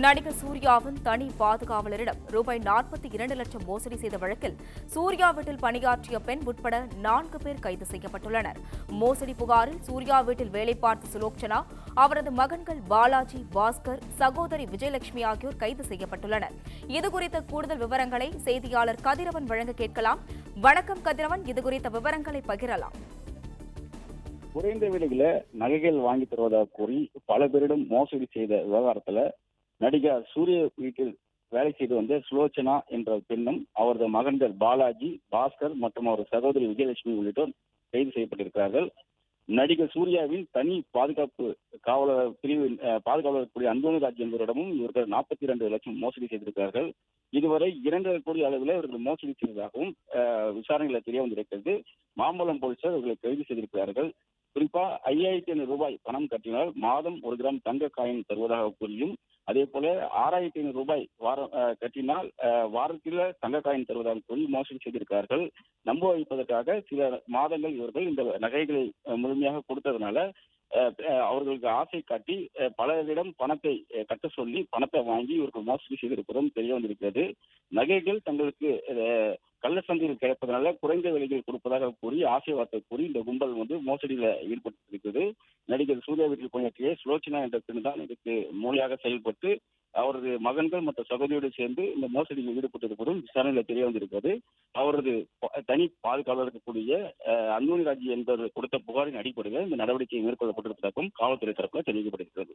நடிகர் சூர்யாவின் தனி பாதுகாவலரிடம் ரூபாய் நாற்பத்தி இரண்டு லட்சம் மோசடி செய்த வழக்கில் சூர்யா வீட்டில் பணியாற்றிய பெண் உட்பட நான்கு பேர் கைது செய்யப்பட்டுள்ளனர். மோசடி புகாரில் சூர்யா வீட்டில் வேலை பார்த்த சுலோக்சனா அவரது மகன்கள் பாலாஜி பாஸ்கர் சகோதரி விஜயலட்சுமி ஆகியோர் கைது செய்யப்பட்டுள்ளனர். இதுகுறித்த கூடுதல் விவரங்களை செய்தியாளர் கதிரவன் வழங்க கேட்கலாம். வணக்கம் கதிரவன் இதுகுறித்த விவரங்களை பகிரலாம். குறைந்த விலையில நகைகள் வாங்கி தருவதாக கூறி பல பேரிடம் மோசடி செய்த விவகாரத்துல நடிகர் சூரிய வீட்டில் வேலை செய்து வந்த சுலோச்சனா என்ற பெண்ணும் அவரது மகன்கள் பாலாஜி பாஸ்கர் மற்றும் அவரது சகோதரி விஜயலட்சுமி உள்ளிட்டோர் கைது செய்யப்பட்டிருக்கிறார்கள். நடிகர் சூர்யாவின் தனி பாதுகாப்பு காவலர் பிரிவு அஹ், பாதுகாவலர் கூடிய அந்தோனி ராஜ் என்பவரிடமும் இவர்கள் நாற்பத்தி இரண்டு லட்சம் மோசடி செய்திருக்கிறார்கள். இதுவரை இரண்டரை கோடி அளவில் இவர்கள் மோசடி செய்ததாகவும் விசாரணைகளை தெரிய வந்திருக்கிறது. மாம்பலம் போலீசார் இவர்களை கைது செய்திருக்கிறார்கள். குறிப்பா ஐயாயிரத்தி ஐநூறு ரூபாய் பணம் கட்டினால் மாதம் ஒரு கிராம் தங்க காயின் தருவதாக கூறியும் அதே போல ஆறாயிரத்தி ஐநூறு ரூபாய் வாரம் கட்டினால் வாரத்தில் தங்க காயின் தருவதாக கூறி மோசடி செய்திருக்கிறார்கள். நம்ப வைப்பதற்காக சில மாதங்கள் இவர்கள் இந்த நகைகளை முழுமையாக கொடுத்ததுனால அவர்களுக்கு ஆசை காட்டி பலரிடம் பணத்தை கட்ட சொல்லி பணத்தை வாங்கி இவர்கள் மோசடி செய்திருப்பதும் தெரிய வந்திருக்கிறது. நகைகள் தங்களுக்கு கள்ளச்சந்தையில் கள்ள சந்தையில் கிடைப்பதனால குறைந்த விலையில் கொடுப்பதாக கூறி ஆசைவார்த்தை கூறி இந்த கும்பல் வந்து மோசடியில் ஈடுபட்டிருக்கிறது. நடிகர் சூர்யா வீட்டில் பணியாற்றிய சுலோச்சனா என்ற பெண் தான் இதுக்கு மூலியாக செயல்பட்டு அவரது மகன்கள் மற்றும் சகோதரியோடு சேர்ந்து இந்த மோசடியில் ஈடுபட்டிருப்பதும் விசாரணையில் தெரிய வந்திருக்கிறது. அவரது தனி பாதுகாவலர் இருக்கக்கூடிய அந்தோனி ராஜி என்பவர் கொடுத்த புகாரின் அடிப்படையில் இந்த நடவடிக்கை மேற்கொள்ளப்பட்டிருப்பதாகவும் காவல்துறை தரப்பில் தெரிவிக்கப்பட்டிருக்கிறது